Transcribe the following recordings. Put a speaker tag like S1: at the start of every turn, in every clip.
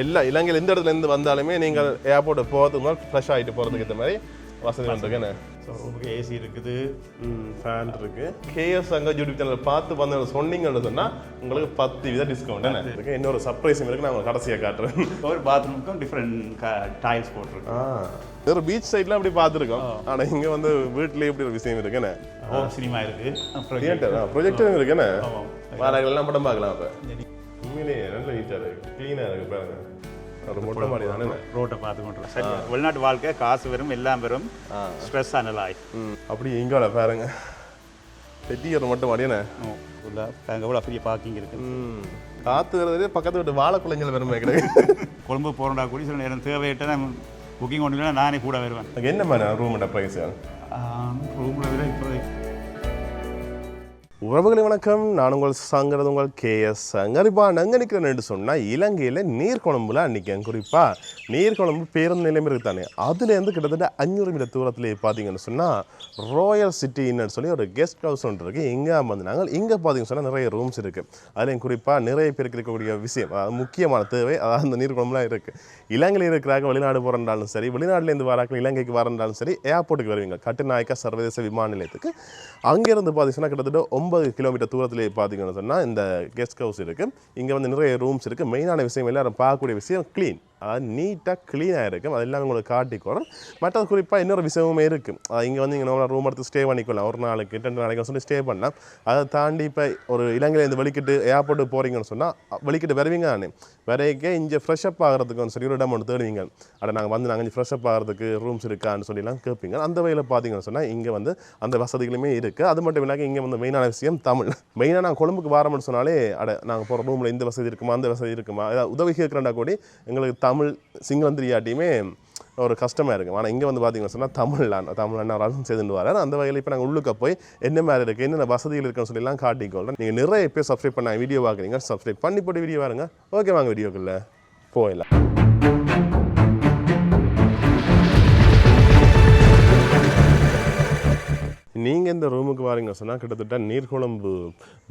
S1: எல்லா இலங்கையில் எந்த இடத்துல இருந்து வந்தாலுமே நீங்கள் ஏர்போர்ட் போகிறதுக்கு ஃப்ரெஷ் ஆகிட்டு போகிறதுக்கு ஏற்ற மாதிரி வசதி வந்துருக்கு என்ன
S2: ஸோ ரூமுக்கு ஏசி இருக்குது
S1: ஃபேன் இருக்கு. கேஎஸ் அங்க யூடியூப் சேனல் பார்த்து வந்து சொன்னீங்கன்னு சொன்னா உங்களுக்கு பத்து வீத டிஸ்கவுண்ட் என்ன இருக்கு இன்னொரு சர்ப்ரைஸும் இருக்கு நான் உங்களுக்கு கடைசியாக காட்டுறேன்.
S2: ஒரு பாத்ரூமுக்கும் டிஃப்ரெண்ட் டைல்ஸ் போட்டிருக்கு.
S1: ஒரு பீச் சைட்லாம் அப்படி பார்த்துருக்கோம். ஆனா இங்க வந்து வீட்லயே இப்படி ஒரு விஷயம் இருக்கு என்ன
S2: ஹோம் சினிமா இருக்கு
S1: ப்ரொஜெக்டர் இருக்கு என்ன
S2: ஆமாம்.
S1: வாராங்கள் எல்லாம் படம் பார்க்கலாம் அப்ப. உண்மையிலேயே நல்ல நீட்டாக இருக்கு க்ளீனாக இருக்கு பாருங்க. ஒரு மொட்டை மாடி தானே?
S2: ரோட்டை பார்த்து கொண்டு சரி வெளிநாட்டு வாழ்க்கை காசு வரும் எல்லாம் வரும் ஸ்ட்ரெஸ் ஆன லைஃப்
S1: ம். அப்படி இங்கே பாருங்க. பெட்டியர் மொட்டை மாடி என்ன
S2: ஃபுல்லாக எவ்வளோ பெரிய பார்க்கிங் இருக்குது
S1: காத்து வரதே பக்கத்து வீட்டு வாழை குழந்தைகள் வருமே கிடையாது.
S2: கொழும்பு போகிறோம்டா கூட சில நேரம் தேவையிட்ட நான் புக்கிங் நானே கூட வருவேன்.
S1: என்ன மாதிரி ரூமோட ப்ரைஸ்
S2: ரூமில் விட இப்போ
S1: உறவுகளை வணக்கம். நான் உங்கள் சங்கரது உங்கள் கேஎஸ் சங்கரிப்பா. நங்க என்று சொன்னால் இலங்கையில் நீர்க்குழம்புல நிற்கேன் குறிப்பாக நீர்க்குழம்பு பேருந்து நிலையம் இருக்குது தானே அதுலேருந்து கிட்டத்தட்ட அஞ்சூறு மீட்டர் தூரத்தில் பார்த்தீங்கன்னு சொன்னால் ராயல் சிட்டின்னு சொல்லி ஒரு கெஸ்ட் ஹவுஸ் ஒன்று இருக்குது இங்கே வந்தாங்க இங்கே பார்த்தீங்கன்னு சொன்னால் நிறைய ரூம்ஸ் இருக்குது அதுலேயும் குறிப்பாக நிறைய பேருக்கு இருக்கக்கூடிய விஷயம் அதாவது முக்கியமான தேவை. அதாவது அந்த நீர்க்குழம்புலாம் இருக்குது இலங்கையில் இருக்கிறாங்க வெளிநாடு போகிறனாலும் சரி வெளிநாட்டிலேருந்து வராங்க இலங்கைக்கு வரன்றாலும் சரி ஏர்போர்ட்டுக்கு வருவீங்க. கட்டுநாயக்கா சர்வதேச விமான நிலையத்துக்கு. அங்கேருந்து பார்த்தீங்கன்னா கிட்டத்தட்ட ஒன்பது கிலோமீட்டர் தூரத்திலே பார்த்தீங்கன்னு சொன்னால் இந்த கெஸ்ட் ஹவுஸ் இருக்குது இங்கே வந்து நிறைய ரூம்ஸ் இருக்குது மெயினான விஷயம் எல்லாரும் பார்க்கக்கூடிய விஷயம் க்ளீன் அதாவது நீட்டாக க்ளீனாக இருக்கும். அது எல்லாமே உங்களுக்கு காட்டிக்கோறேன் மற்றது குறிப்பாக இன்னொரு விஷயமுமே இருக்குது இங்கே வந்து இங்கே ரூம் எடுத்து ஸ்டே பண்ணிக்கலாம். ஒரு நாளைக்கு ரெண்டு நாளைக்கு சொல்லி ஸ்டே பண்ணலாம். அதை தாண்டி இப்போ ஒரு இலங்கையிலேருந்து வெளிக்கிட்டு ஏர்போர்ட்டு போகிறீங்கன்னு சொன்னால் வெளிக்கிட்டு வருவீங்க நான் வரைக்கே இங்கே ஃப்ரெஷ் அப் ஆகிறதுக்கு சொல்லி ஒரு இடம் ஒன்று தேடுவீங்க. அட நாங்கள் வந்து நாங்கள் ஃப்ரெஷ் அப் ஆகிறதுக்கு ரூம்ஸ் இருக்கான்னு சொல்லிலாம் கேட்பீங்க. அந்த வகையில் பார்த்தீங்கன்னு சொன்னால் இங்கே வந்து அந்த வசதிகளுமே இருக்குது அது மட்டும் இல்லாமல் இங்கே வந்து மெயினான விஷயம் தமிழ். மெயினாக நாங்கள் கொழும்புக்கு வாரம்னு சொன்னாலே அட நாங்கள் போகிற ரூமில் இந்த வசதி இருக்குமா அந்த வசதி இருக்குமா? ஏதாவது உதவி கேட்குறேன்டா கூடி எங்களுக்கு தமிழ் சிங்களம் தெரியாட்டியுமே ஒரு கஷ்டமாக இருக்கும். ஆனால் இங்கே வந்து பார்த்தீங்கன்னு சொன்னால் தமிழ்லான் தமிழ் ஒரு அரசு செய்துட்டு வரார் அந்த வகையில் இப்போ நாங்கள் உள்ளுக்க போய் என்ன மாதிரி இருக்குது என்னென்ன வசதிகள் இருக்குன்னு சொல்லிலாம் காட்டிக்கொள்கிறேன் நீங்கள் நிறைய பேர் சப்ஸ்கிரைப் பண்ண வீடியோ பார்க்குறீங்க. சப்ஸ்கிரைப் பண்ணி போட்டு வீடியோ பாருங்கள் ஓகே வாங்க வீடியோக்குள்ளே போயிடலாம். நீங்கள் இந்த ரூமுக்கு வரீங்க சொன்னால் கிட்டத்தட்ட நீர்கொழம்பு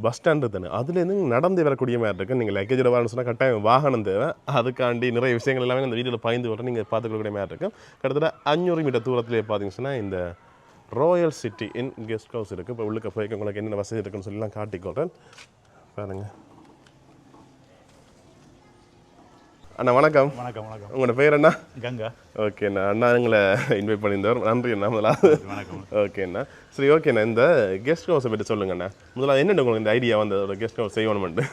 S1: பஸ் ஸ்டாண்டு தானே. அதுலேருந்து நடந்து வரக்கூடிய மாதிரி இருக்குது நீங்கள் லக்கேஜோட வரணும்னு சொன்னால் கட்டாயம் வாகனம் தேவை. அதுக்காண்டி நிறைய விஷயங்கள் எல்லாமே இந்த வீடியோவில் பயந்து விட்டு நீங்கள் பார்த்துக்கக்கூடிய மாதிரி இருக்கும் கிட்டத்தட்ட அஞ்சூறு மீட்டர் தூரத்துலேயே பார்த்தீங்கன்னு சொன்னால் இந்த Royal City Inn guest house இருக்குது இப்போ உள்ளுக்க போய் உங்களுக்கு என்னென்ன வசதி இருக்குன்னு சொல்லிலாம் காட்டிக்கொள்கிறேன் பாருங்கள் அண்ணா வணக்கம்.
S2: வணக்கம் வணக்கம்.
S1: உங்களோட பேர் என்ன?
S2: கங்கா.
S1: ஓகே அண்ணா அண்ணா எங்களை இன்வைட் பண்ணியிருந்தவர். நன்றி அண்ணா முதலாவது.
S2: வணக்கம்
S1: ஓகே அண்ணா. சரி ஓகேண்ணா இந்த கெஸ்ட் ஹவுஸை பற்றி சொல்லுங்க அண்ணா. முதல்ல என்னென்ன உங்களுக்கு இந்த ஐடியா வந்து ஒரு கெஸ்ட் ஹவுஸ் செய்யணுமெண்டு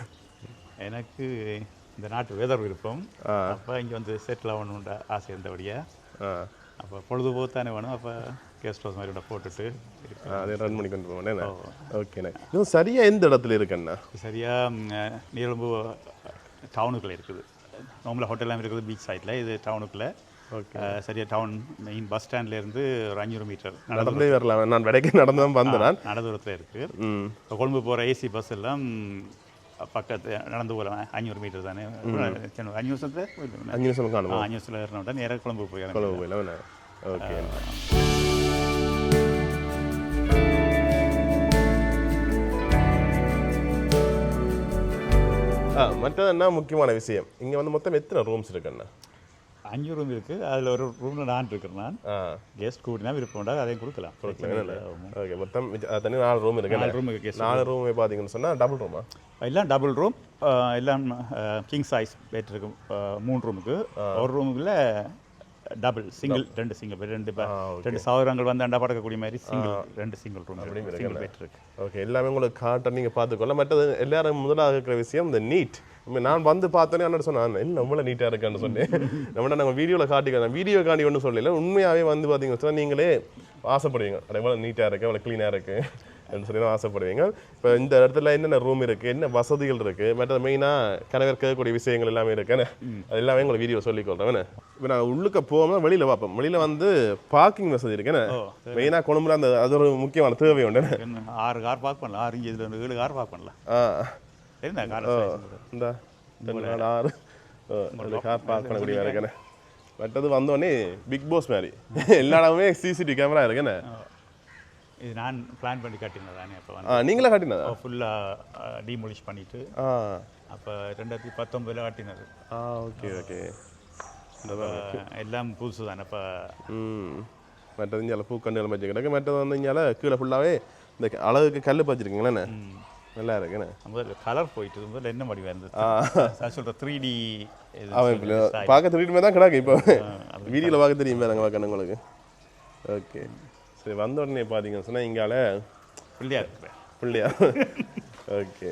S2: எனக்கு இந்த நாட்டு வெதர் விருப்பம். அப்போ இங்கே வந்து செட்டில் ஆகணுன்ற ஆசை இருந்தபடியா.
S1: ஆ.
S2: அப்போ பொழுதுபோக்கு தானே வேணும். அப்போ கெஸ்ட் ஹவுஸ் மாதிரி போட்டுட்டு.
S1: அதை ரன் பண்ணி கொண்டு போவேன் ஓகேண்ணா இது சரியாக எந்த இடத்துல இருக்குண்ணா
S2: சரியாக நீளம்பு டவுனுக்குள்ளே இருக்குது. நார்மலாக ஹோட்டல்லாம் இருக்குது பீச் சைடில் இது டவுனுக்குள்ளே சரியாக டவுன் மெயின் பஸ் ஸ்டாண்ட்லேருந்து ஒரு அஞ்சூறு மீட்டர்
S1: நடந்தே வரலாம். நான் விடைக்கு நடந்து தான் வந்தேன் நான்
S2: நட தூரத்தில் இருக்குது
S1: ம்.
S2: இப்போ கொழும்பு போகிற ஏசி பஸ் எல்லாம் பக்கத்து நடந்து போகலாம் அஞ்சூறு மீட்டர் தானே? அஞ்சு வருஷத்தில்
S1: அஞ்சு காணுமா
S2: அஞ்சு வருஷத்தில் ஏறினோட நேராக கொழும்பு போய் இறங்கி
S1: கொழும்பு போயில ஓகே. மற்றது என்ன முக்கியமான விஷயம்? இங்கே வந்து மொத்தம் எத்தனை ரூம்ஸ் இருக்குண்ணா?
S2: அஞ்சு ரூம் இருக்குது அதில் ஒரு ரூமில் நான் இருக்கிறேன் நான். கெஸ்ட் கூட்டினா விருப்பம் உண்டா? அதையும் கொடுக்கலாம்.
S1: ஓகே மொத்தம் தனி நாலு ரூம் இருக்கு
S2: நாலு ரூமுக்கு கெஸ்ட்
S1: நாலு ரூமே பார்த்தீங்கன்னு சொன்னால் டபுள் ரூமா
S2: எல்லாம் டபுள் ரூம் எல்லாம் கிங் சைஸ் பெட் இருக்கு. மூணு ரூமுக்கு ஒரு ரூமுக்குள்ள டபுள் சிங்கிள் ரெண்டு சிங்கிள் ரெண்டு ரெண்டு சௌரங்கள் வந்து அண்டா படக்கக்கூடிய மாதிரி சிங்கிள் ரெண்டு சிங்கிள் ரூம் சிங்கிள் பெட் இருக்கு.
S1: ஓகே எல்லாமே உங்களுக்கு காட்ட நீங்கள் பார்த்துக்கொள்ள மற்றது எல்லாரும் முதலாக இருக்கிற விஷயம் இந்த நீட் நான் வந்து பார்த்தோன்னே அண்ணன் சொன்னேன் இல்லை நம்மள நீட்டாக இருக்கான்னு சொன்னேன். நம்மள நாங்கள் வீடியோவில் காட்டிக்கிறோம் வீடியோ காண்டி ஒன்றும் சொல்லல. உண்மையாகவே வந்து பார்த்தீங்கன்னு நீங்களே ஆசைப்படுவீங்க. அது எவ்வளோ நீட்டாக இருக்குது எவ்வளோ க்ளீனாக இருக்குது அப்படின்னு சொல்லி ஆசைப்படுவீங்க. இப்போ இந்த இடத்துல என்னென்ன ரூம் இருக்குது என்ன வசதிகள் இருக்குது மற்றது மெயினாக கணவர் கேட்கக்கூடிய விஷயங்கள் எல்லாமே இருக்குன்னு அது எல்லாமே உங்களுக்கு வீடியோ சொல்லிக்கொள்றேன் இப்போ நான் உள்ளுக்க போகாமல் வெளியில் பார்ப்போம். வெளியில் வந்து பார்க்கிங் வசதி இருக்குன்னு மெயினாக கொழும்புல அந்த அது ஒரு முக்கியமான தேவை உண்டு
S2: ஆறு கார் பார்க் பண்ணலாம் ஆறு இங்கே இதில் ஏழு கார் பார்க் பண்ணலாம்.
S1: ஆ.
S2: என்ன கார்
S1: இந்த ஆறு. கார் பார்க் பண்ணக்கூடிய இருக்கேன் மற்றது வந்தோடனே பிக் பாஸ் மாதிரி. எல்லா இடமுமே சிசிடிவி கேமரா இருக்குன்னு
S2: இது நான் பிளான் பண்ணி கட்டினது தானே அப்போ
S1: நீங்களே காட்டினதா?
S2: ஃபுல்லாக டீமொலிஷ் பண்ணிட்டு அப்போ ரெண்டாயிரத்தி பத்தொம்பதில் கட்டினது.
S1: ஆ ஓகே ஓகே
S2: எல்லாம் புதுசு தானே இப்போ
S1: ம். மற்றது இங்கே பூக்கண்டுகள் வச்சு கிடக்கு மற்றது வந்து இங்கே கீழே ஃபுல்லாகவே இந்த அழகுக்கு கல் பச்சிருக்கீங்களே நல்லா இருக்குண்ணே
S2: முதல்ல கலர் போயிட்டு முதல்ல என்ன வடிவாக இருந்தது நான் சொல்கிற த்ரீ டி
S1: அவன் பார்க்க தெரியுமே தான் கிடக்கு இப்போ. வீடியோவில் பார்க்க தெரியும் பாருங்க பார்க்கணும் உங்களுக்கு. ஓகே சரி வந்த உடனே பார்த்தீங்கன்னு சொன்னால் இங்கால
S2: பிள்ளையார்
S1: பிள்ளையா? ஓகே.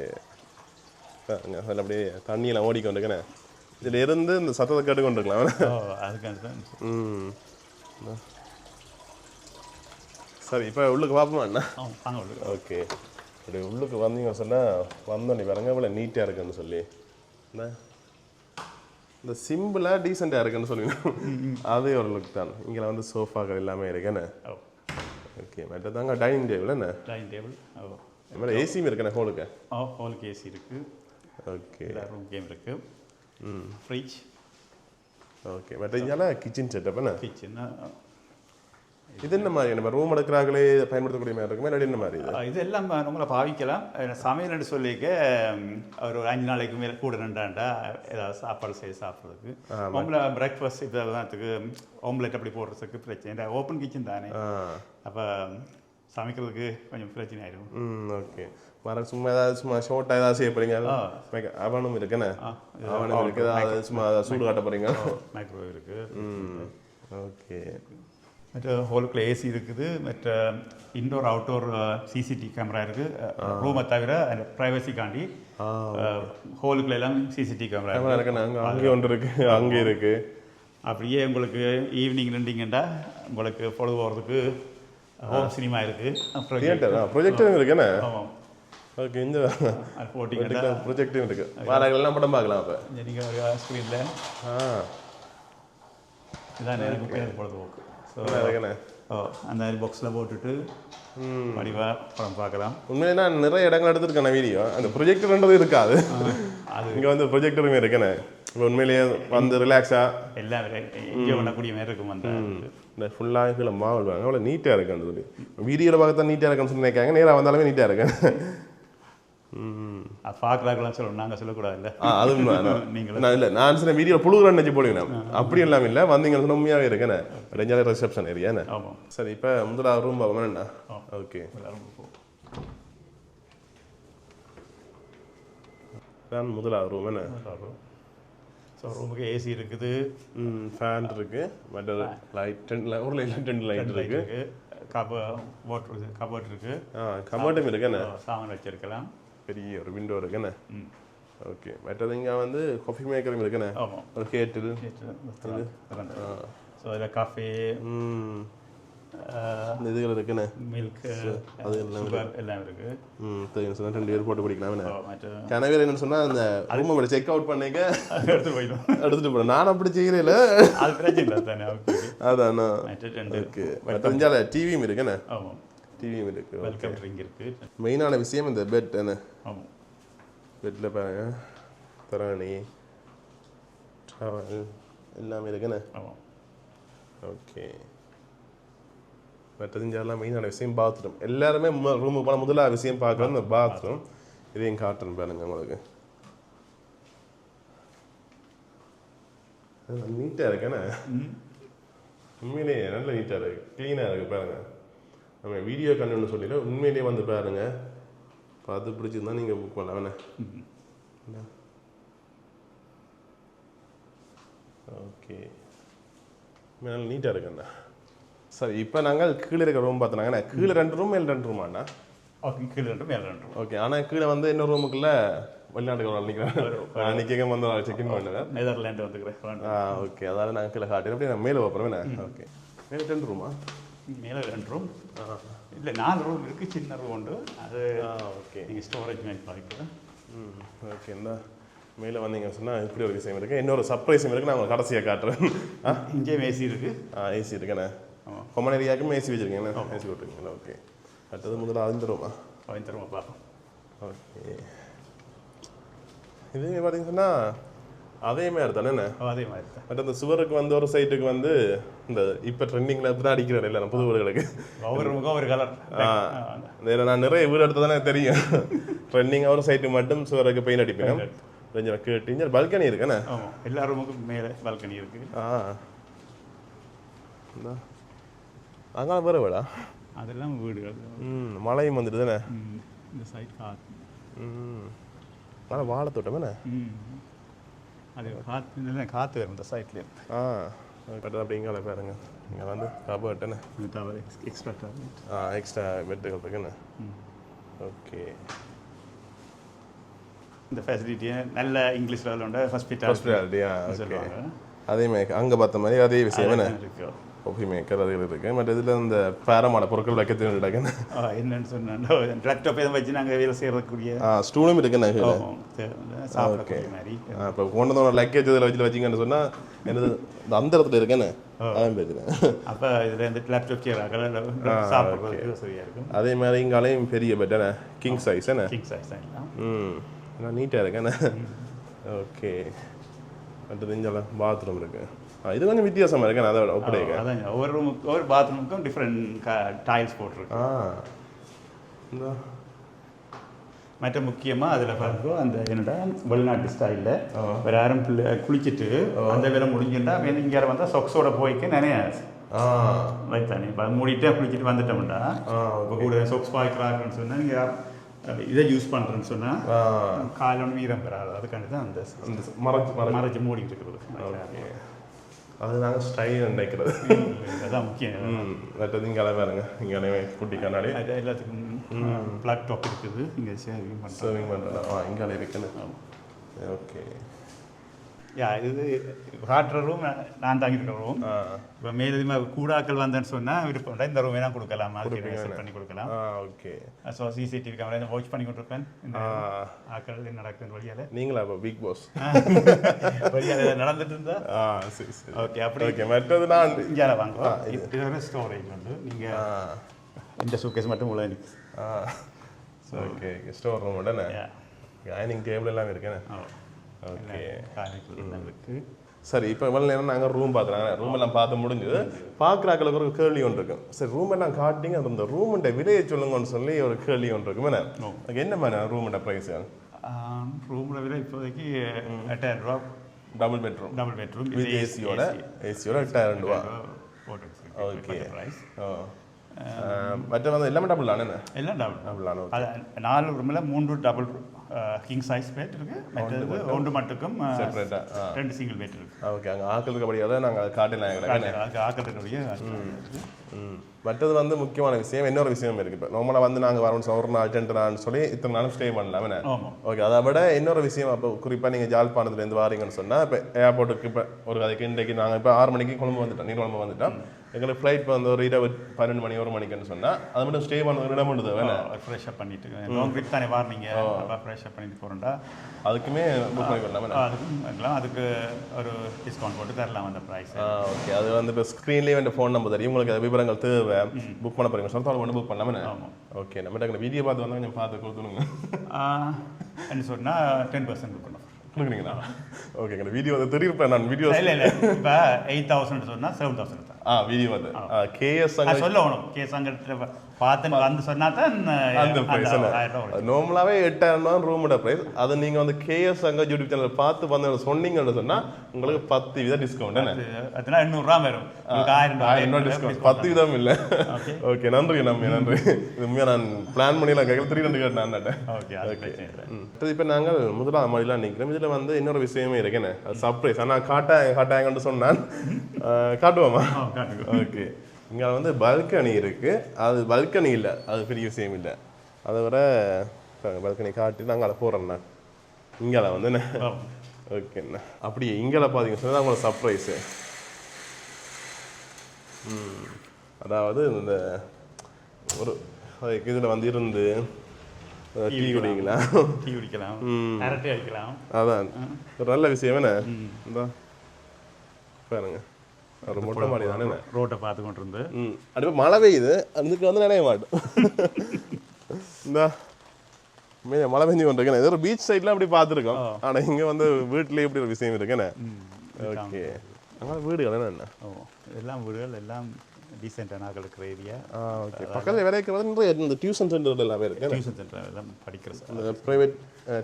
S1: அதில் அப்படியே தண்ணியெல்லாம் ஓடிக்கொண்டுக்கண்ணே இதில் இருந்து இந்த சத்தத்தை கேட்டு கொண்டிருக்கலாம்
S2: ஓ அதுக்காண்டி தான்
S1: ம். சரி இப்போ உள்ளுக்கு பார்ப்போமா அண்ணா. ஓகே. இப்படி உள்ளுக்கு வந்தீங்க சொன்னால் வந்தோன்னே பாருங்க இவ்வளோ நீட்டாக இருக்குன்னு சொல்லி. என்ன? இந்த சிம்பிளாக டீசெண்டாக இருக்குன்னு சொல்லி அதே ஒரு லுக் தான். இங்கே வந்து சோஃபாக்கள் எல்லாமே இருக்குண்ணே ஓகே மற்றதாங்க டைனிங் டேபிள் என்ன?
S2: Dining table oh.
S1: மேலே ஏசியும் இருக்குண்ணே ஹோலுக்கு
S2: ஓ ஹோலுக்கு ஏசி இருக்குது
S1: ஓகே
S2: எல்லா ரூம் கேம் இருக்குது
S1: ம்.
S2: ஃப்ரிட்ஜ்
S1: ஓகே மற்ற இங்கே கிச்சன் செட்டப் என்ன?
S2: கிச்சன்
S1: இது என்ன மாதிரி? நம்ம ரூம் எடுக்கிறாங்களே பயன்படுத்தக்கூடிய மாதிரி இருக்குமே? இல்லாட்டி என்ன மாதிரி இது?
S2: எல்லாம் உங்களை பாவிக்கலாம். அஹ் சமையல்னு சொல்லிக்க ஒரு அஞ்சு நாளைக்கு மேலே கூட ரெண்டாண்டா ஏதாவது சாப்பாடு செய்து சாப்பிட்றதுக்கு. உங்களை பிரேக்ஃபாஸ்ட் உதாரணத்துக்கு ஆம்லெட் அப்படி போடுறதுக்கு பிரச்சனை. ஓப்பன் கிச்சன் தானே. அப்போ சமைக்கிறதுக்கு கொஞ்சம் பிரச்சனை ஆயிடும்
S1: ம் ஓகே. வர சும்மா ஏதாவது சும்மா ஷோர்ட்டாக ஏதாவது செய்ய போறீங்க அவனும் இருக்குண்ணே
S2: ஆ,
S1: அவனும் இருக்கு. அதாவது சும்மா சூடு காட்ட போறீங்க
S2: மைக்ரோவேவ் இருக்குது
S1: ம் ஓகே.
S2: மற்ற ஹோலுக்குள்ள ஏசி இருக்குது மற்ற இன்டோர் அவுட்டோர் சிசிடிவி கேமரா இருக்குது ரூமை தவிர ப்ரைவசிக்காண்டி ஹோலுக்குள்ள எல்லாம் சிசிடிவி கேமரா
S1: கேமரா இருக்குண்ணே அங்கே ஒன்று இருக்கு அங்கே இருக்கு.
S2: அப்படியே உங்களுக்கு ஈவினிங் நின்றீங்கன்னா உங்களுக்கு பொழுது போகிறதுக்கு ஹோம் சினிமா இருக்குது அப்புறம்
S1: தியேட்டர் ப்ரொஜெக்டரும் இருக்குண்ணே
S2: ஆமாம்
S1: ஓகே இந்த
S2: போட்டிங்கன்னா
S1: ப்ரொஜெக்டும் இருக்கு. வாராங்கெல்லாம் படம் பார்க்கலாம் அப்போ.
S2: நீங்கள் ஒரு ஸ்க்ரீனில்
S1: ஆ.
S2: இதான் எனக்கு பொழுதுபோக்கு. ஓ அந்த பாக்ஸில் போட்டுட்டு வடிவாக படம் பார்க்கலாம்.
S1: உண்மையிலே நான் நிறைய இடங்கள் எடுத்திருக்கேன் வீடியோ. அந்த ப்ரொஜெக்டர்ன்றது இருக்காது.
S2: அது.
S1: இங்கே வந்து ப்ரொஜெக்டருமே இருக்குண்ணே இப்போ உண்மையிலேயே வந்து ரிலாக்ஸாக
S2: எல்லாம் என்ஜாய் பண்ணக்கூடிய மாதிரி இருக்கும் அந்த
S1: இந்த ஃபுல்லாக கீழே வாங்க அவ்வளோ நீட்டாக இருக்குன்னு சொல்லி வீடியோவில் பார்க்க தான் நீட்டாக இருக்குன்னு சொல்லி நினைக்காங்க நேராக வந்தாலுமே நீட்டாக இருக்கேன்
S2: அது பார்க்குறாங்களாம் சொல்லணும் நாங்கள் சொல்லக்கூடாதுல்ல.
S1: ஆ அது உண்மைதான்.
S2: நீங்களும்.
S1: நான் இல்லை நான் சில வீடியோ புழுகுறேன்னு நினச்சி போடுங்க அப்படி எல்லாம் இல்லை. வந்தீங்கன்னு சொன்னா உண்மையாகவே இருக்கேண்ணே ரெஞ்சாலே ரிசப்ஷன் ஏரியாண்ணே
S2: ஆமாம்
S1: சரி இப்போ முதலாவது ரூம் பார்ப்போம்ண்ணா ஓகே. ஃபேன் முதலாவது ரூம் என்ன?
S2: ஸோ ரூமுக்கு ஏசி இருக்குது.
S1: ம் ஃபேன் இருக்கு. மற்ற லைட் டென் ஒரு லைட் ரெண்டு லைட் இருக்கு.
S2: இருக்கு. கப வாட்டர் இருக்குது கபோர்ட் இருக்குது
S1: ஆ கமாட்டும் இருக்குண்ணே
S2: சாமான் வச்சிருக்கலாம்.
S1: பெரிய ஒரு விண்டோ இருக்குண்ணே ஓகே மற்றது இங்கே வந்து காஃபி மேக்கரும் இருக்குண்ணே ஒரு கேட்டில்.
S2: ஸோ அதில் காஃபி
S1: இந்த இதுகள் இருக்குண்ணே
S2: மில்க்
S1: அது
S2: சுகர் எல்லாம் இருக்குது
S1: ம் தெரியும். சொன்னா ரெண்டு பேர் போட்டு பிடிக்கலாம்
S2: மற்ற
S1: கனவே என்னன்னு சொன்னா அந்த ரூமை செக் அவுட் பண்ணிக்க
S2: எடுத்து போயிடும்.
S1: எடுத்துட்டு போறேன் நான் அப்படி செய்யறேன்
S2: அது பிரச்சனை இல்லை தானே
S1: அதான்.
S2: மற்ற ரெண்டு
S1: ஓகே தெரிஞ்சால டிவியும் இருக்குண்ணே
S2: ஆமாம்
S1: டிவியும் இருக்கு
S2: வெல்கம் ட்ரிங்க் இருக்குது
S1: மெயினான விஷயம் இந்த பெட் என்ன
S2: ஆமாம்
S1: பெட்டில் பாருங்க. தராணி ட்ராவல் எல்லாமே இருக்குண்ணே
S2: ஆமாம்
S1: ஓகே மற்றதுஞ்செல்லாம் மெயினான விஷயம் பாத்ரூம் எல்லாருமே ரூமுக்கு போனால் முதலாக விஷயம் பார்க்கறது இந்த பாத்ரூம் இதையும் காட்டுறேன் பாருங்க உங்களுக்கு. நீட்டாக இருக்கேண்ணே உண்மையிலேயே நல்ல நீட்டாக இருக்கு. க்ளீனாக இருக்கு பாருங்க. நம்ம வீடியோ கண்டுன்னு சொல்லிட்டு உண்மையிலேயே வந்து பாருங்க. பார்த்து பிடிச்சிருந்தா நீங்கள் புக் பண்ணலாம் ஓகே நல்ல நீட்டாக இருக்குண்ணா சரி இப்போ நாங்கள் கீழே இருக்க ரூம் பார்த்தோன்னாங்கண்ணா கீழே ரெண்டு ரூம் மேல் ரெண்டு ரூமாண்ணா
S2: ஓகே கீழே ரெண்டும் மேலே ரெண்டும்
S1: ஓகே ஆனால் கீழே வந்து இன்னொரு ரூமுக்குள்ள வெளிநாட்டுக்கு ஒரு நிற்கிறேன் அன்றைக்கே வந்து செக்இன் பண்ணுவேன்
S2: நெதர்லாண்டு வந்துக்கிறேன்
S1: ஆ ஓகே அதால நான் கீழே காட்டுறேன் அப்படியே நான் மேலே வைப்பேன் ஓகே மேலே ரெண்டு ரூமா
S2: மேலே ரெண்டு ரூம் இல்லை நாலு ரூம் இருக்குது சின்ன ரூம் உண்டு. அது
S1: ஓகே.
S2: நீங்கள் ஸ்டோரேஜ் மாதிரி பார்க்கலாம்
S1: ம் ஓகே. இந்த மேலே வந்தீங்க சொன்னால் இப்படி ஒரு விஷயம் இருக்குது இன்னொரு சர்ப்ரைஸும் இருக்குது நான் உங்களுக்கு கடைசியாக காட்டுறேன். ஆ?
S2: இங்கேயும் ஏசி இருக்குது
S1: ஆ ஏசி இருக்குண்ணே கொமன் ஏரியாவுக்கும் ஏசி வச்சுருக்கீங்கண்ணே ஏசி போட்டுருக்கீங்களா ஓகே. அடுத்தது முதல்ல அந்த ரூமா
S2: அவன் தருமா பார்ப்போம்.
S1: ஓகே. இது பார்த்தீங்கன்னா அதே மாதிரி தானே
S2: அதே மாதிரி தான்.
S1: பட் அந்த சுவருக்கு வந்து ஒரு சைட்டுக்கு வந்து இந்த இப்போ ட்ரெண்டிங்கில் இப்படி அடிக்கிறாரு இல்லை புது வீடுகளுக்கு
S2: ஒவ்வொரு முகம் ஒரு கலர்
S1: நான் நிறைய வீடு எடுத்ததானே தெரியும். ட்ரெண்டிங் ஒரு சைட்டு மட்டும் சுவருக்கு பெயிண்ட் அடிப்பேன். கொஞ்சம் கேட்டு இங்கே பல்கனி இருக்குண்ணே.
S2: ஆமாம் எல்லா ரூமுக்கும் மேலே பால்கனி இருக்குது
S1: ஆ. அங்கே வேறு வேடா?
S2: அதெல்லாம் வீடுகள்.
S1: ம் மழையும் வந்துடுதுண்ணே
S2: ம், இந்த சைட் காற்று
S1: ம். ஆனால் வாழை தோட்டமேண்ணே
S2: ம். அது காற்று காற்று வரும் இந்த சைட்லேயும்
S1: ஆ. கட்டது அப்படி இங்கே பாருங்க. இங்கே வந்து கபர்ட்டுண்ணே
S2: இது தவிர எக்ஸ்ட்ரா
S1: ஆ எக்ஸ்ட்ரா பெட்டுகள் இருக்குண்ணே ஓகே
S2: இந்த ஃபெசிலிட்டியை நல்ல இங்கிலீஷ் உண்டு ஹாஸ்பிட்டல்
S1: ஹாஸ்பிட்டாலிட்டியா
S2: சொல்லுவாங்க.
S1: அதே மேக் அங்கே பார்த்த மாதிரி அதே விஷயம் என்ன காஃபி மேக்கர் அது இருக்கு. மற்ற இதில் இந்த பேரமான பொருட்கள் வைக்க
S2: ஆ, என்னன்னு சொன்னா லேப்டாப் எதுவும் வச்சு நாங்கள் வேலை செய்யறதுக்குரிய
S1: ஆ ஸ்டூலும் இருக்குண்ணே ஆ இப்போ கொண்டு வந்து லக்கேஜ் இதில் வச்சு வச்சிங்கன்னு சொன்னால் என்னது இந்த அந்த இடத்துல இருக்கேன்னு
S2: அப்போ இதில் இந்த லேப்டாப் சேராக்கள்
S1: அதே மாதிரி இங்காலையும் பெரிய பெட் என்ன கிங் சைஸ் என்ன
S2: கிங் சைஸ்
S1: ம். நீட்டாக இருக்கேண்ணே. ஓகே. அடுத்தது இங்கெல்லாம் பாத்ரூம் இருக்கு. ஆ இது கொஞ்சம் வித்தியாசமாக இருக்கேன் அதை விட ஒப்படைக்க
S2: அதான் ஒவ்வொரு ரூமுக்கு ஒவ்வொரு பாத்ரூமுக்கும் டிஃப்ரெண்ட் டைல்ஸ் போட்டிருக்கு.
S1: இந்த.
S2: மற்ற முக்கியமாக அதில் பாருங்க அந்த என்னடா வெளிநாட்டு ஸ்டைலில் வேறு யாரும் பிள்ளை குளிச்சுட்டு அந்த வேலை முடிஞ்சுட்டா இங்கே வந்தால் சொக்ஸோட போய்க்க நிறைய வைத்தானே இப்போ மூடிட்டே குளிச்சுட்டு வந்துட்டோம்டா. இப்போ கூட சொக்ஸ் பாய்க்கிறாங்கன்னு சொன்னால் நீங்கள் இதை யூஸ் பண்ணுறேன்னு சொன்னால்
S1: ஆ.
S2: கால் ஒன்று வீரம் பெறாது. அதுக்காண்டி தான் அந்த
S1: மறைச்சு மறைச்சு
S2: மறைச்சு மூடி இருக்கிறது.
S1: அது நாங்கள் ஸ்டைல் நினைக்கிறது.
S2: அதான் முக்கியம்
S1: மற்றது இங்கே பாருங்க இங்கே குட்டி கண்ணாடி.
S2: அது எல்லாத்துக்கும் பிளாக் டாப் இருக்குது. இங்கே சேவிங் பண்ணுறோம்
S1: சர்விங் பண்ணுறேன் ஆ இங்கே இருக்குன்னு ஓகே
S2: யா இது காட்டுற ரூம் நான் தங்கியிருக்க ரூம் இப்போ மேலதிகமாக கூடாக்கள் வந்தேன்னு சொன்னால் விருப்பம். இந்த ரூமே தான் கொடுக்கலாம். அதுக்கு பண்ணி கொடுக்கலாம்.
S1: Okay.
S2: So CCTV camera watch பண்ணி கொண்டிருப்பேன். ஆக்கள் நடக்குது வழியால்.
S1: நீங்களா இப்போ பிக் பாஸ்
S2: வழியால் நடந்துட்டு இருந்தா
S1: ஆ சரி சரி.
S2: ஓகே அப்படி
S1: ஓகே மற்றது நான்.
S2: இங்கே வாங்குவோம் இது ஒரு ஸ்டோரேஜ் உண்டு
S1: ஆ.
S2: நீங்கள் இந்த சூக்கேஸ் மட்டும் உள்ள இருக்கு.
S1: ஆ. ஓகே ஸ்டோர் ரூம் உடனே. டைனிங் டேபிள் எல்லாம் இருக்கேனே
S2: ஓ
S1: ஓகே
S2: காரைக்குடி எல்லாம் இருக்கு
S1: சரி இப்போ இவ்வளோ நேரம் நாங்கள் ரூம் பார்த்துறாங்க ரூம் எல்லாம் பார்த்து முடிஞ்சது. பார்க்குறாக்களுக்கு ஒரு கேள்வி ஒன்று இருக்கும் சரி ரூம் எல்லாம் காட்டிங்க அது இந்த ரூமுண்ட விலையை சொல்லுங்கன்னு சொல்லி ஒரு கேள்வி ஒன்று இருக்கும் என்ன? என்ன மாதிரி ரூமுண்ட ப்ரைஸ்
S2: ரூமில் விட இப்போதைக்கு எட்டாயிரம் ரூபா.
S1: Double bedroom
S2: double bedroom
S1: with ஏசியோட ஏசியோட எட்டாயிரம் ரூபா. ஓகே மற்ற வந்து எல்லாமே டபுள் தானே
S2: எல்லாம் டபுள்
S1: டபுள்
S2: நாலு ரூமில் மூன்று டபுள் கிங் சைஸ் பெட் இருக்கு. மற்றது ஒன்று மட்டுக்கும்
S1: ஆ.
S2: ரெண்டு சிங்கிள் பெட் இருக்கு.
S1: ஓகே அங்கே ஆக்களுக்கு படியாத நாங்கள் காட்டினாங்க
S2: அது ஆக்கிறதுக்குரிய
S1: ம். மற்றது வந்து முக்கியமான விஷயம் இன்னொரு விஷயம் இருக்கு இப்போ. நார்மலாக வந்து நாங்கள் வரோம் ஒரு நாள் டென்ட் நாள்னு சொல்லி இத்தனை நாளும் ஸ்டே பண்ணலாம் என்ன? ஓகே அதை விட இன்னொரு விஷயம் அப்போ குறிப்பாக நீங்கள் ஜாழ்ப்பாணத்துலேருந்து வாரீங்கன்னு சொன்னால் இப்போ ஏர்போர்ட்டுக்கு இப்போ ஒரு அதுக்கு இன்றைக்கு நாங்கள் இப்போ ஆறு மணிக்கு கொழும்பு வந்துட்டோம் நீர் கொழும்பு வந்துட்டோம். எங்களுக்கு ஃப்ளைட் வந்து ஒரு இருபது பன்னெண்டு மணி ஒரு மணிக்குன்னு சொன்னால் அது மட்டும் ஸ்டே பண்ண இடம் உண்டு வேணா
S2: ஃப்ரெஷ் அப் பண்ணிட்டு. லாங் ட்ரிப் தானே வாரினீங்க நல்லா ஃப்ரெஷ் அப் பண்ணிட்டு போகிறோம்டா
S1: அதுக்குமே புக் பண்ணி கொள்ளலாம்
S2: அதுக்கும் அதுக்கு ஒரு டிஸ்கவுண்ட் போட்டு தரலாம் அந்த ப்ரைஸ்
S1: ஓகே அது வந்து இப்போ ஸ்க்ரீன்லேயே வந்து ஃபோன் நம்பர் தெரியும். உங்களுக்கு அது விவரங்கள் தேவை புக் பண்ண போகிறீங்க சொந்த மட்டும் புக் பண்ணலாமே
S2: ஆமாம்
S1: ஓகே நம்ம வீடியோ பார்த்து வந்தால் கொஞ்சம் பார்த்து கொடுத்துருங்க
S2: சொன்னால் டென் பர்சன்ட் கொடுக்கணும்
S1: கொடுக்குறீங்களா? ஓகேங்க வீடியோ வந்து தெரியிருப்பேன் நான் வீடியோ
S2: இல்லை இல்லை. இப்போ எயிட் தௌசண்ட் சொன்னால் செவன் தௌசண்ட் தான்
S1: ஆ வீடியோ வந்து கேஎஸ்
S2: அது சொல்லணும் கே சங்கத்தில் பார்த்து. வந்து சொன்னா தான்
S1: அந்த பிரைஸ்
S2: ஆயிரம் ரூபா வரும்.
S1: நார்மலாகவே எட்டாயிரம் ரூபா ரூமோட பிரைஸ் அதை நீங்கள் வந்து கேஎஸ் அங்கே யூடியூப் சேனல் பார்த்து வந்து சொன்னீங்கன்னு சொன்னால் உங்களுக்கு பத்து வீதம் டிஸ்கவுண்ட் என்ன?
S2: எண்ணூறுரூவா வரும். உங்களுக்கு ஆயிரம் ரூபா
S1: ஆயிரம் ரூபா டிஸ்கவுண்ட் பத்து வீதம் இல்லை. ஓகே. நன்றி நம்பி நன்றி. உண்மையாக நான் பிளான் பண்ணிலாம் கேட்கல த்ரீ ரெண்டு கேட்டேன் நான்
S2: ஓகே
S1: இப்போ நாங்கள் முதலாம் மாடிலாம் நிற்கிறோம் இதில் வந்து இன்னொரு விஷயமே இருக்குன்னு சர்ப்ரைஸ் ஆனால் காட்டாங்க காட்டாங்கன்னு சொன்னான். காட்டுவோமா. ஓகே இங்கே வந்து பல்கனி இருக்குது அது பல்கனி இல்லை. அது பெரிய விஷயம் இல்லை. அதை விட பல்கனி காட்டி நாங்கள் அதை போகிறோம்ண்ணா இங்கே வந்து என்ன
S2: ஆ.
S1: ஓகேண்ணா அப்படியே இங்கே பார்த்தீங்க சொன்னால் உங்களோட சர்ப்ரைஸு அதாவது இந்த ஒரு இதில் வந்து இருந்து டீ குடிங்களா
S2: டீ குடிக்கலாம். அரட்டை அடிக்கலாம்.
S1: அதான். ஒரு நல்ல விஷயம் என்ன? இந்த. பாருங்க. ஒரு மொட்டை மாடி தானே
S2: ரோட்டை பார்த்து கொண்டு இருந்து.
S1: ம். அப்படியே மழை பெய்யுது. அதுக்கு வந்து நினைய மாட்டோம். இந்த மழை பெஞ்சு கொண்டு இருக்கேன். ஏதோ பீச் சைட்ல அப்படி பார்த்துருக்கோம். ஆனா இங்க வந்து வீட்லயே இப்படி ஒரு விஷயம் இருக்குண்ணே ஓகே அங்கே வீடுகள் என்ன
S2: ஓ எல்லாம் வீடுகள் எல்லாம் டீசெண்டான ஆக்களுக்கு ஏரியா
S1: ஆ ஓகே பக்கத்தில் இருக்கிறது நிறைய இந்த டியூஷன் சென்டர் எல்லாமே இருக்கு
S2: டியூஷன் சென்டர் எல்லாம் படிக்கிற
S1: இந்த ப்ரைவேட்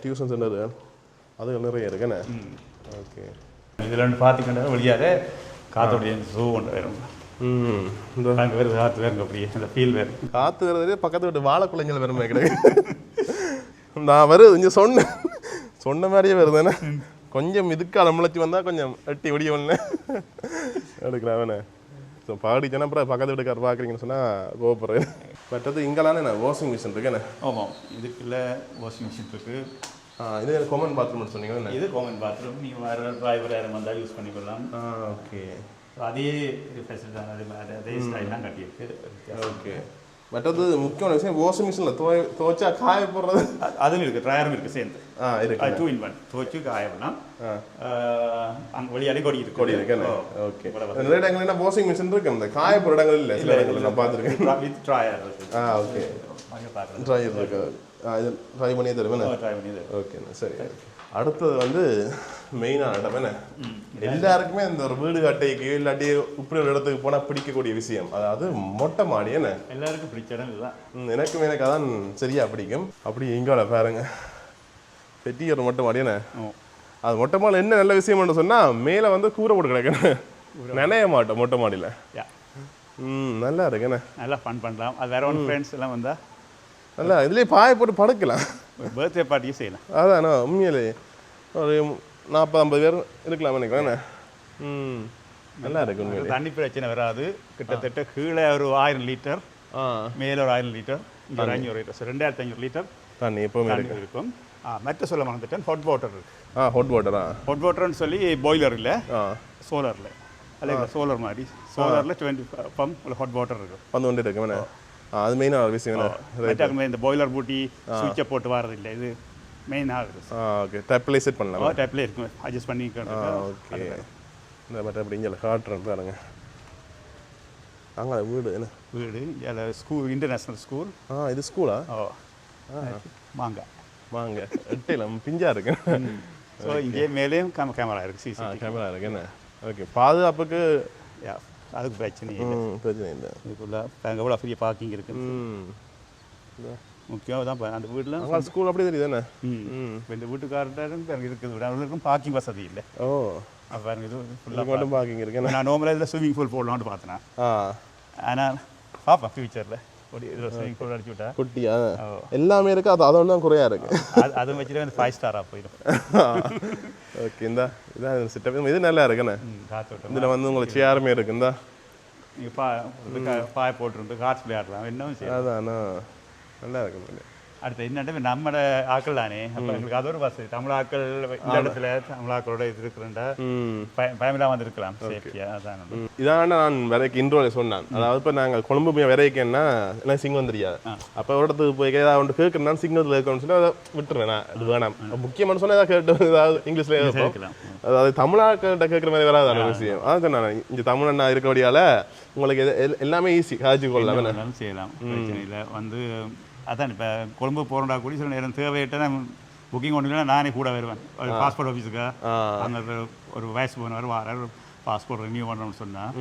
S1: டியூஷன் சென்டர் அது நிறைய இருக்குண்ணே ஓகே
S2: இதில் ஒன்று பார்த்தீங்கன்னா வழியாக காத்தோடைய ஜூ ஒன்று
S1: இந்த
S2: அங்கே வருது காற்று வேறுங்க அப்படியே அந்த ஃபீல் வேறு
S1: காத்து வருது பக்கத்து வீட்டு வாழை குழஞ்சல் வருமே கிடையாது நான் வருது இங்கே சொன்னேன் சொன்ன மாதிரியே வருதுண்ணே கொஞ்சம் இதுக்கு முளைச்சி வந்தால் கொஞ்சம் எட்டி ஒடி ஒன்று எடுக்கிறாவண்ணே ஸோ பாடிச்சேன்னா அப்புறம் பக்கத்து வீட்டுக்கார் பார்க்குறீங்கன்னு சொன்னால் கோபப்படுறேன் மற்றது இங்கெல்லாம் வாஷிங் மிஷின் இருக்குண்ணே
S2: ஆமாம் இதுக்குள்ள வாஷிங் மிஷின் இருக்குது
S1: இது காமன் பாத்ரூம் சொன்னீங்கண்ணே
S2: இது காமன் பாத்ரூம் நீங்கள் வேறு டிரைவர் யாரும் வந்தால் யூஸ் பண்ணிக்கலாம்
S1: ஆ ஓகே.
S2: அதே ஃபெசிலிட்டி தான். அதே மாதிரி அதே ஸ்டைல் தான் கட்டியிருக்கு.
S1: ஓகே. மற்றது முக்கியமான விஷயம் வாஷிங் மிஷினில் துவை துவைச்சா காய போடுறது?
S2: அதுவும் இருக்குது ட்ரையரும் இருக்குது சேர்ந்து.
S1: ஆ இருக்கு.
S2: டூ இன் ஒன் துவச்சு காயலாம்
S1: ஆ.
S2: அங்கே வழியாலே கொடி இருக்கு
S1: கொடி இருக்குண்ணே
S2: ஓ.
S1: ஓகே நிறைய இடங்கள் என்ன வாஷிங் மிஷின் இருக்கு. அந்த காய போகிற இடங்கள் இல்லை. சில இடங்களில் நான் பார்த்துருக்கேன்.
S2: வித் ட்ராயர் இருக்குது
S1: ஆ ஓகே.
S2: அங்கே பார்க்குறது
S1: ட்ரை இருக்கு. ஆ இது ட்ரை பண்ணியே தருவேண்ணே
S2: ட்ரை
S1: ஓகேண்ணே சரி அடுத்தது வந்து மெயினான இடம் என்ன? எல்லாருக்குமே இந்த ஒரு வீடு கட்டைக்கு இல்லாட்டி இப்படி ஒரு இடத்துக்கு போனால் பிடிக்கக்கூடிய விஷயம். அதாவது மொட்டை மாடி என்ன?
S2: எல்லாருக்கும் பிடிச்ச இடம் இதுதான்.
S1: எனக்கும் எனக்கு அதான் சரியா பிடிக்கும். அப்படி இங்கால பாருங்க. பெட்டி ஒரு மொட்டை மாடி என்ன? அது மொட்டை மாடியில் என்ன நல்ல விஷயம்னு சொன்னால் மேலே வந்து கூரை போட்டு கிடக்குன்னு. நினைய மாட்டோம் மொட்டை மாடியில். ம் நல்லா இருக்குண்ணே
S2: நல்லா ஃபன் பண்ணலாம். அது வேற ஒன்று ஃப்ரெண்ட்ஸ் எல்லாம் வந்தால்
S1: நல்லா இதுலேயே பாய போட்டு படுக்கலாம்
S2: பர்த்டே பார்ட்டியும் செய்யலாம்
S1: அதாண்ணா உண்மையிலே ஒரு நாற்பது ஐம்பது பேர் இருக்கலாம் நினைக்கிறேன் ம் நல்லா இருக்கு உண்மையிலே
S2: தண்ணி பிரச்சனை வராது கிட்டத்தட்ட கீழே ஒரு ஆயிரம் லிட்டர் மேலே ஒரு ஆயிரம் லிட்டர் ஒரு அஞ்சூறு லிட்டர் ரெண்டாயிரத்தி ஐநூறு லிட்டர்
S1: தண்ணி எப்பவுமே இருக்கு
S2: இருக்கும் மற்ற சொல்ல மறந்துட்டேன் ஹாட் வாட்டர் இருக்கு
S1: ஆ ஹாட் வாட்டரா
S2: ஹாட் வாட்டர்னு சொல்லி பாய்லர் இல்லை சோலரில் அல்ல சோலார் மாதிரி சோலாரில் டுவெண்ட்டி பம்ப் ஹாட் வாட்டர் இருக்கும்
S1: வந்து கொண்டு இருக்கு அது மெயினான ஒரு விஷயம்
S2: மற்ற இந்த பாய்லர் பூட்டி சுவிட்சை போட்டு வரதில்லை இது மெயினாக இருக்குது
S1: ஆ ஓகே டேப்லேயே செட் பண்ணலாம்
S2: டைப்லேயே இருக்கும் அட்ஜஸ்ட்
S1: ஆ
S2: பண்ணிக்கிட்டு
S1: ஓகே இந்த அப்படி இங்கே காட்டுறேன் பாருங்க அங்கே வீடு என்ன
S2: வீடு அதில் ஸ்கூல் இன்டர்நேஷ்னல் ஸ்கூல்
S1: ஆ இது ஸ்கூலா
S2: ஓ மாங்காய்
S1: வாங்க எட்டையில் பிஞ்சா இருக்கு
S2: ஸோ இங்கே மேலேயும் கேம கேமரா இருக்குது சிசிடிவி
S1: கேமரா இருக்கு என்ன ஓகே பாதுகாப்புக்கு
S2: அதுக்கு பிரச்சனை இல்லை.
S1: பிரச்சனை இல்லை.
S2: இதுக்குள்ள அங்கே எவ்வளோ ஃப்ரீ பார்க்கிங் இருக்குது
S1: ம்.
S2: முக்கியம் தான் அந்த வீட்டில்
S1: ஸ்கூல் அப்படி தெரியுது
S2: ம். இப்போ இந்த வீட்டுக்காரர்கிட்ட இருக்குது விட. அவர்களுக்கும் பார்க்கிங் வசதி இல்லை.
S1: ஓ.
S2: அப்போ பாருங்க இது ஃபுல்லாக
S1: மட்டும் பார்க்கிங் இருக்கு.
S2: நான் நார்மலாக இதில் ஸ்விம்மிங் பூல் போடலாம்னு பார்த்தேன். ஆனால் பார்ப்பேன் ஃப்யூச்சரில் ஒரு பூல் அடிச்சு விட்டா
S1: குட்டியா. எல்லாமே இருக்கு அது அதோட தான் குறையா இருக்கு
S2: அது அதை வச்சுட்டு வந்து ஃபைவ் ஸ்டாராக போயிடும்
S1: ஓகே இந்த இதான் செட்டப் இது நல்லா இருக்குண்ணே இதில் வந்து உங்களுக்கு சேருமே இருக்கு இந்தா
S2: நீங்கள் பா பாய் போட்டுருந்து கார்ட்ஸ் விளையாடலாம் இன்னும்
S1: அதாண்ணா நல்லா இருக்கு
S2: அடுத்து என்னட்டு நம்மட ஆக்கள் தானே. அப்போ எங்களுக்கு அது ஒரு வசதி. தமிழ் ஆக்கள் இந்த இடத்துல தமிழ் ஆக்களோட இது இருக்கிறேன்டா
S1: ம்
S2: பயமில்லாம வந்திருக்கலாம். சேஃப்டியாக அதான்.
S1: இதான நான் விரைக்கு இன்ட்ரோல சொன்னேன். அதாவது இப்போ நாங்கள் கொழும்பு போய் விரைக்கன்னா எனக்கு சிங்கம் தெரியாது அப்போ இடத்துக்கு போய் ஏதாவது ஒன்று கேட்கணும்னா சிங்கத்தில் இருக்கணும்னு சொல்லி அதை விட்டுருவேன் நான். அது வேணாம். முக்கியமான சொன்னால் ஏதாவது கேட்டு ஏதாவது இங்கிலீஷில்
S2: கேட்கலாம்.
S1: அதாவது தமிழாக்கிட்ட கேட்குற மாதிரி வராது விஷயம். அதான் சொன்னேன் இங்கே தமிழண்ணா இருக்கபடியால் உங்களுக்கு எல்லாமே ஈஸி காய்ச்சி கொள்ளலாம்
S2: செய்யலாம். பிரச்சனை இல்லை. வந்து அதான் இப்போ கொழும்பு போகிறோம்டா கூட சில நேரம் தேவையிட்ட புக்கிங் ஒன்று நானே கூட வருவேன். பாஸ்போர்ட் ஆஃபீஸுக்கு அங்கே ஒரு வயசு போனவர் வாரார் பாஸ்போர்ட் ரினியூ பண்ணணும்னு சொன்னால்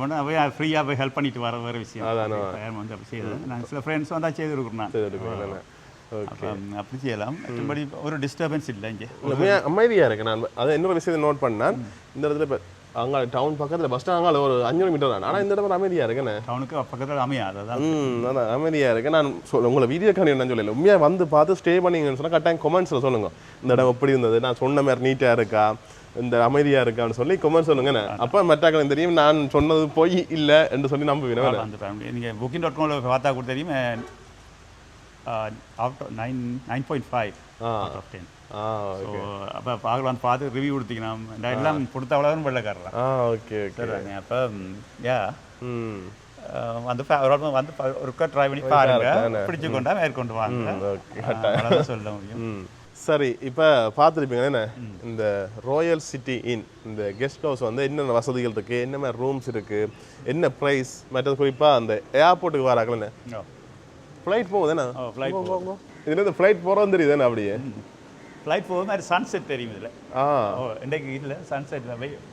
S2: உடனே போய் ஃப்ரீயாக போய் ஹெல்ப் பண்ணிட்டு வர வேறு விஷயம். வந்து அப்படி செய்யுது நாங்கள் சில ஃப்ரெண்ட்ஸ் வந்தால் செய்திருக்கிறோம் அப்படி செய்யலாம். மற்றபடி ஒரு டிஸ்டர்பன்ஸ் இல்லை இங்கே.
S1: அமைதியாக இருக்கு நான் அதை இன்னொரு விஷயத்தை நோட் பண்ணேன். இந்த இடத்துல இப்போ அங்கே டவுன் பக்கத்தில் பஸ் ஸ்டாண்ட் அங்கே ஒரு அஞ்சூறு மீட்டர் தான். ஆனால் இந்த இடத்துல அமைதியாக இருக்குண்ணே
S2: டவுனுக்கு பக்கத்தில் அமையாது அதான்
S1: ம் அமைதியாக இருக்கு. நான் சொல் உங்களை வீடியோ காணி என்ன சொல்லல. உண்மையாக வந்து பார்த்து ஸ்டே பண்ணீங்கன்னு சொன்னால் கட்டாயம் கொமெண்ட்ஸில் சொல்லுங்க. இந்த இடம் எப்படி இருந்தது? நான் சொன்ன மாதிரி நீட்டாக இருக்கா? இந்த அமைதியாக இருக்கான்னு சொல்லி கொமெண்ட் சொல்லுங்கண்ணே அப்போ மெட்டாக்கள் தெரியும் நான் சொன்னது போய் இல்லை என்று சொல்லி நம்புவேன்
S2: அந்த நீங்கள் புக்கிங் டாட் காமில் பார்த்தா கூட தெரியும் out nine nine point five
S1: ah.
S2: Of ten so அப்போ பார்க்கலாம் பார்த்து ரிவ்யூ கொடுத்தீங்கன்னா இந்த எல்லாம் கொடுத்த அவ்வளோ வெள்ளக்காரலாம்
S1: ஆ ஓகே ஓகே
S2: சரிங்க அப்போ யா.
S1: ம்.
S2: வந்து வந்து ஒருக்கா ட்ரை பண்ணி பாருங்க. பிடிச்சு கொண்டா மேற்கொண்டு வாங்க. அவ்வளோதான் சொல்ல முடியும்.
S1: ம். சரி இப்போ பார்த்துருப்பீங்க என்ன? இந்த ராயல் சிட்டி இன் இந்த கெஸ்ட் ஹவுஸ் வந்து என்னென்ன வசதிகள் இருக்குது என்ன மாதிரி ரூம்ஸ் இருக்குது என்ன ப்ரைஸ் மற்றது குறிப்பாக அந்த ஏர்போர்ட்டுக்கு வராங்களே ஃப்ளைட் போகுது என்ன?
S2: ஃப்ளைட்
S1: இதுல இந்த ஃப்ளைட் போகிறோம் தெரியுது என்ன அப்படியே?
S2: ஃப்ளைட் போகுது மாதிரி சன்செட் தெரியும் இதில்.
S1: ஆ.
S2: ஓ இன்றைக்கு இல்லை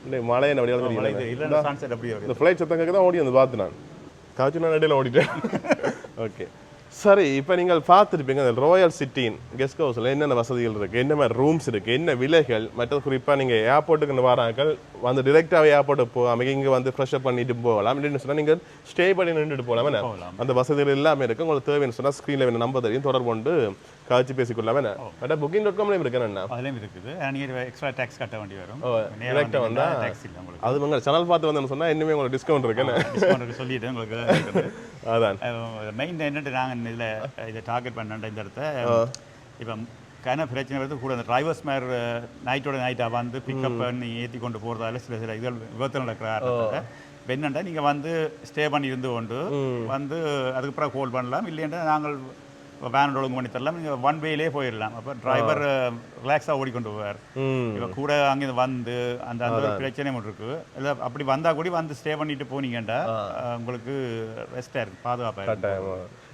S1: இந்த மழை என்ன அப்படியே தெரியுது?
S2: மழை இல்லை சன்செட் அப்படியே
S1: இந்த ஃப்ளைட் சத்தம் கேட்க தான் ஓடி வந்து பார்த்து நான். காய்ச்சி நான் இடையில ஓடிட்டேன். ஓகே சரி இப்போ நீங்கள் பார்த்துருப்பீங்க அந்த ராயல் சிட்டின் கெஸ்ட் ஹவுஸில் என்னென்ன வசதிகள் இருக்குது என்ன மாதிரி ரூம்ஸ் இருக்குது என்ன விலைகள்? மற்றது குறிப்பாக நீங்கள் ஏர்போர்ட்டுக்கு வராங்கள் வந்து டிரெக்டாகவே ஏர்போர்ட்டுக்கு போகாம இங்கே வந்து ஃப்ரெஷ்அப் பண்ணிட்டு போகலாம். இல்லைன்னு சொன்னால் நீங்கள் ஸ்டே பண்ணி நின்றுட்டு போகலாம். அந்த வசதிகள் எல்லாமே இருக்குது உங்களுக்கு தேவைன்னு சொன்னால் ஸ்க்ரீனில் வேணும் நம்பர் தெரியும் தொடர்பு கொண்டு காய்ச்சி பேசிக்கொள்ளாம பட் புக்கிங் டாட் காம்லேயும் இருக்கேன் என்ன
S2: அதுலேயும் இருக்குது நீங்கள் எக்ஸ்ட்ரா டேக்ஸ் கட்ட வேண்டி வரும்.
S1: ஆ வந்தா?
S2: டேக்ஸ் இல்லை உங்களுக்கு.
S1: அது உங்கள் சேனல் பார்த்து வந்தேன்னு சொன்னால் இன்னுமே உங்களுக்கு டிஸ்கவுண்ட்
S2: டிஸ்கவுண்ட் சொல்லிட்டு உங்களுக்கு
S1: அதான்.
S2: மெயின் என்னட்டு நாங்கள் இதில் இதை டார்கெட் பண்ண இந்த இடத்த. இப்போ கன பிரச்சனை வருது கூட அந்த டிரைவர்ஸ் மேர் நைட்டோட நைட்டாக வந்து பிக்கப் பண்ணி ஏற்றி கொண்டு போகிறதால சில சில இதுகள் விபத்து நடக்கிற இப்போ என்னண்டா நீங்கள் வந்து ஸ்டே பண்ணி இருந்து கொண்டு வந்து அதுக்கப்புறம் கால் பண்ணலாம். இல்லைன்னா நாங்கள் வேன் ஒழுங்கு பண்ணி தரலாம் நீங்கள் ஒன் வேலே போயிடலாம் அப்போ டிரைவர் ரிலாக்ஸாக ஓடிக்கொண்டு போவார் இப்போ கூட அங்கே வந்து அந்த அந்த ஒரு பிரச்சனையும் ஒன்று இருக்கு. இல்லை அப்படி வந்தால் கூட வந்து ஸ்டே பண்ணிட்டு போனீங்கண்டா அஹ், உங்களுக்கு ரெஸ்டாக இருக்கும் பாதுகாப்பாக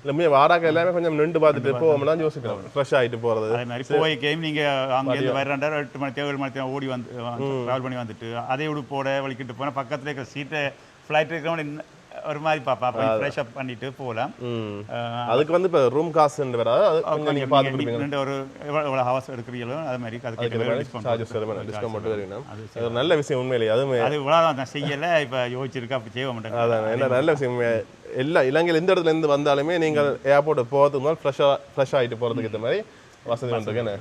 S1: இல்லை மீ வாடகை எல்லாமே கொஞ்சம் நின்று பார்த்துட்டு போவோம்னா யோசிக்கிறோம். ஃப்ரெஷ் ஆகிட்டு போகிறது
S2: அதே மாதிரி போய் கேம் நீங்கள் அங்கேருந்து வர்றாண்டா எட்டு மணி ஏழு மணி ஓடி வந்து ட்ராவல் பண்ணி வந்துட்டு அதே உடுப்போட வலிக்கிட்டு போனால் பக்கத்தில் இருக்கிற சீட்டை ஃப்ளைட் இருக்கிறவங்க ஒரு மாதிரி பார்ப்பா ஃப்ரெஷ் அப் பண்ணிட்டு போகலாம்
S1: அதுக்கு வந்து இப்போ ரூம் காசுன்னு வராது அது கொஞ்சம் நீங்கள் பார்த்து கொடுப்பீங்க
S2: ஒரு எவ்வளோ எவ்வளோ ஹவர்ஸ் எடுக்கிறீங்களோ அது மாதிரி அதுக்கு
S1: சார்ஜஸ் டிஸ்கவுண்ட் மட்டும் வருவீங்க அது நல்ல விஷயம் உண்மையிலேயே அதுவுமே.
S2: அது இவ்வளோ நான் செய்யலை இப்போ யோசிச்சிருக்கா அப்படி செய்ய மாட்டேன்.
S1: அதான் என்ன நல்ல விஷயம் எல்லா இலங்கையில் எந்த இடத்துல இருந்து வந்தாலுமே நீங்கள் ஏர்போர்ட் போகிறதுக்கு முன்னாடி ஃப்ரெஷ்ஷாக ஃப்ரெஷ் ஆகிட்டு போகிறதுக்கு ஏற்ற மாதிரி வசதி வந்துருக்கு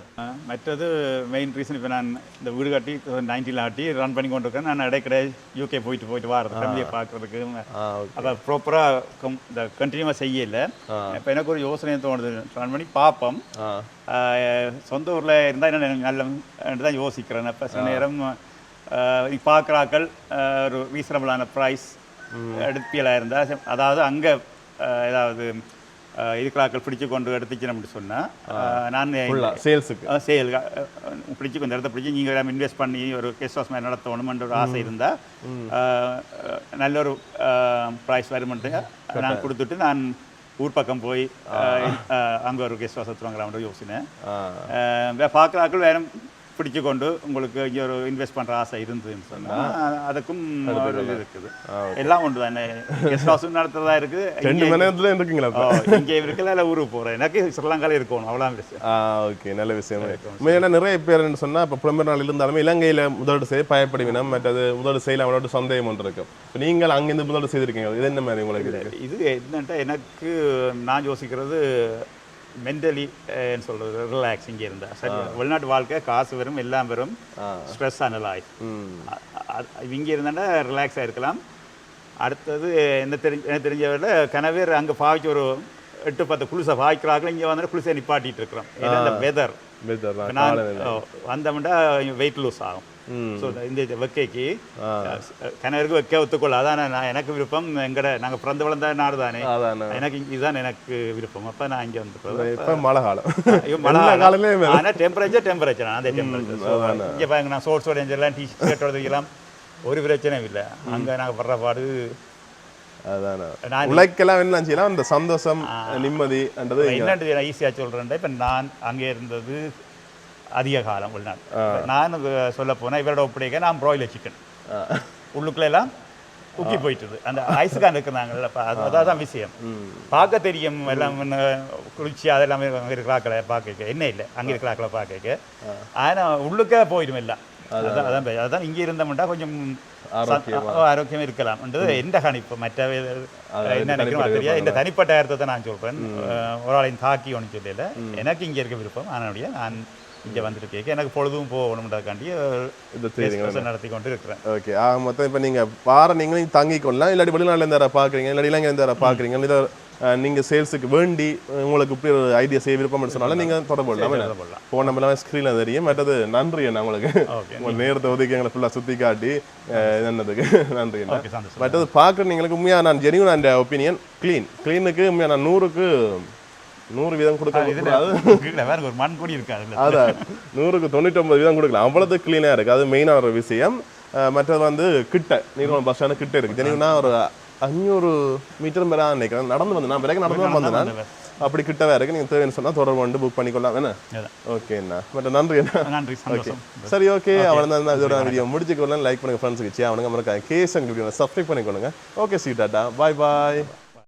S2: மற்றது மெயின் ரீசன் இப்போ நான் இந்த வீடு கட்டி நைன்டீனில் ஆட்டி ரன் பண்ணி கொண்டு இருக்கேன். நான் இடைக்கிட யூகே போயிட்டு போயிட்டு வரது ஃபேமிலியை பார்க்குறதுக்கு. அப்போ ப்ராப்பராக இந்த கண்டினியூவாக செய்யல. இப்போ எனக்கு ஒரு யோசனை தோணுது. ரன் பண்ணி பார்ப்போம். சொந்த ஊரில் இருந்தால் என்ன நல்ல தான் யோசிக்கிறேன். இப்போ சில நேரம் பார்க்குறாக்கள் ஒரு ரீசனபிளான ப்ரைஸ் எடுப்பியலாக இருந்தால் அதாவது அங்கே ஏதாவது இருக்கிறாக்கள் பிடிச்சு கொண்டு எடுத்துச்சுன்னு சொன்னால் நான்
S1: சேல்ஸுக்கு
S2: சேல் பிடிச்சி கொஞ்சம் இடத்த பிடிச்சி நீங்கள் இன்வெஸ்ட் பண்ணி ஒரு கெஸ்ட் ஹவுஸ் மாதிரி நடத்தணுமென்ற ஒரு ஆசை இருந்தால் நல்ல ஒரு ப்ரைஸ் வருமென்ட்டு நான் கொடுத்துட்டு நான் ஊர் பக்கம் போய் அங்கே ஒரு கெஸ்ட் ஹவுஸ் எடுத்துவாங்களான்ற யோசனை.
S1: ஆ.
S2: பார்க்குறாக்கள் வேற பிடிச்சு கொண்டு உங்களுக்கு இங்கே ஒரு இன்வெஸ்ட் பண்ணுற ஆசை இருந்ததுன்னு சொன்னால் அதுக்கும் ஒரு இது இருக்குது. எல்லாம் ஒன்று தானே. கெஸ்ட் ஹவுஸும் நடத்துறதா இருக்குது.
S1: ரெண்டு மணி நேரத்துல இருக்குங்களா
S2: இங்கே இருக்குல்ல இல்லை ஊருக்கு போகிறேன் எனக்கு ஸ்ரீலங்காவில் இருக்கணும் அவ்வளோ விஷயம்.
S1: ஆ ஓகே. நல்ல விஷயம். மெயினாக நிறைய பேர் என்ன சொன்னால் இப்போ புலம்பெயர் நாள் இருந்தாலுமே இலங்கையில் முதலீடு செய்ய பயப்படுவினம் மற்றது முதலீடு செய்யலாம் அவனோட சந்தேகம் ஒன்று இருக்கு. இப்போ நீங்கள் அங்கேருந்து முதலீடு செய்திருக்கீங்க. இது என்ன மாதிரி உங்களுக்கு
S2: இது என்னன்ட்டா எனக்கு நான் யோசிக்கிறது மென்டலி சொல்கிறது ரிலாக்ஸ் இங்கே இருந்தா. சரி வெளிநாட்டு வாழ்க்கை காசு வரும் எல்லாம் வரும் ஸ்ட்ரெஸ் ஆன லைஃப் இங்கே இருந்தாண்டா ரிலாக்ஸாக இருக்கலாம். அடுத்தது என்ன தெரிஞ்ச எனக்கு தெரிஞ்சவரில் கனவேர் அங்கே பாய்ச்சி ஒரு எட்டு பத்து குளிசை பாய்க்கிறாங்களோ இங்கே வந்து குளிசை நிப்பாட்டிட்டு இருக்கிறோம். இந்த வெதர் வந்தோம்னா வெயிட் லூஸ் ஆகும். ஸோ இந்த வெக்கைக்கு. கணவருக்கு வைக்க ஒத்துக்கொள்ள. அதான் நான் எனக்கு விருப்பம். எங்கட நாங்கள் பிறந்து வளர்ந்த நாடு தானே எனக்கு இதுதான் எனக்கு விருப்பம். அப்போ நான் இங்கே வந்துக்கிறேன்
S1: இப்போ மழை காலம்.
S2: மழை
S1: காலமே.
S2: ஆனால் டெம்பரேச்சர் டெம்பரேச்சர் அதே டெம்பரேச்சர் இங்கே பாருங்க நான் சோர்ஸ் உடைஞ்செல்லாம் டி ஷர்ட்டோட தைக்கலாம் ஒரு பிரச்சனையும் இல்லை. அங்கே நாங்கள் படுற பாடு நான்
S1: உழைக்கலாம் என்ன செய்யலாம்? அந்த சந்தோஷம்
S2: நான் ஈஸியாக சொல்கிறேன் இப்போ நான் அங்கே இருந்தது அதிக காலம் உள்நாடு இப்ப நான் சொல்ல போனால் இவரோட ஒப்படைக்க நான் ப்ராய்லர் சிக்கன் உள்ளுக்குள்ள எல்லாம் உக்கி போயிட்டுது. அந்த ஐஸுக்கான் இருக்கிறாங்கல்ல அது அதான் விஷயம். பார்க்க தெரியும் எல்லாம் என்ன குளிர்ச்சி அதெல்லாம் இருக்கிறாக்களை பார்க்க என்ன இல்லை அங்கே இருக்கிறாக்களை பார்க்க ஆனால் உள்ளுக்க போயிடும் எல்லாம். அதான் அதான் அதான் இங்கே இருந்தோம்னா கொஞ்சம்
S1: ஆரோக்கியமா.
S2: இருக்கலாம்ன்றது எந்த கணிப்பு மற்ற என்ன நினைக்கிறோம் தெரியாது. இந்த தனிப்பட்ட அர்த்தத்தை நான் சொல்றேன். அஹ், ஒரு ஆளையும் தாக்கி ஒன்று சொல்லல. எனக்கு இங்கே இருக்க விருப்பம். ஆனால் நான் இங்கே வந்துட்டு கேட்க எனக்கு பொழுதும்
S1: தெரியுங்க
S2: discussion நடத்தி கொண்டு இருக்கிறேன்
S1: ஓகே ஆக மொத்தம் இப்போ நீங்கள் வார நீங்களும் தங்கிக் கொள்ளலாம் இல்லாட்டி வெளிநாட்டில் இருந்து யாரை பார்க்குறீங்க இல்லாட்டி இலங்கை இருந்து யாரை பார்க்குறீங்க இதை நீங்கள் சேல்ஸுக்கு வேண்டி உங்களுக்கு இப்படி ஒரு ஐடியா செய்ய விருப்பம்னு சொன்னாலும் நீங்கள் தொடர்பு கொள்ளலாம். ஃபோன் நம்பர் எல்லாம் ஸ்க்ரீனில் தெரியும். மற்றது நன்றி அண்ணா உங்களுக்கு. உங்கள் நேரத்தை ஒதுக்கி எங்களை ஃபுல்லாக சுற்றி காட்டி என்னதுக்கு? நன்றி அண்ணா. மற்றது பார்க்குற நீங்களுக்கு உண்மையாக நான் ஜெனியூன் அந்த ஒப்பீனியன் க்ளீன் க்ளீனுக்கு உண்மையாக நான் நூறுக்கு நூறு வீதம் கொடுக்க
S2: வேற ஒரு மண் கூடி இருக்காது
S1: அதான். நூறுக்கு தொண்ணூற்றொம்பது வீதம் கொடுக்கலாம். அவ்வளவு க்ளீனாக இருக்குது அது மெயினான ஒரு விஷயம். மற்றது வந்து கிட்ட. நீர்வளம் பஸ் ஸ்டாண்டு கிட்ட இருக்குது ஜெனிவனா ஒரு அஞ்சூறு மீட்டர் மேலே நினைக்கிறேன். நடந்து வந்து நான் பிறகு நடந்து தான் வந்தேன். நான். அப்படி கிட்டவே இருக்கு. நீங்கள் தேவைன்னு சொன்னால் தொடர்பு கொண்டு புக் பண்ணிக்கொள்ளலாம். என்ன. ஓகேண்ணா பட் நன்றி
S2: நன்றி. சந்தோஷம்.
S1: சரி ஓகே அவன் தான் இதோட வீடியோ முடிச்சுக்கொள்ளலாம் லைக் பண்ணுங்க ஃப்ரெண்ட்ஸுக்கு அவனுங்க மறக்காங்க கேஸ் சப்ஸ்கிரைப் பண்ணிக்கொள்ளுங்க. Okay see tata bye bye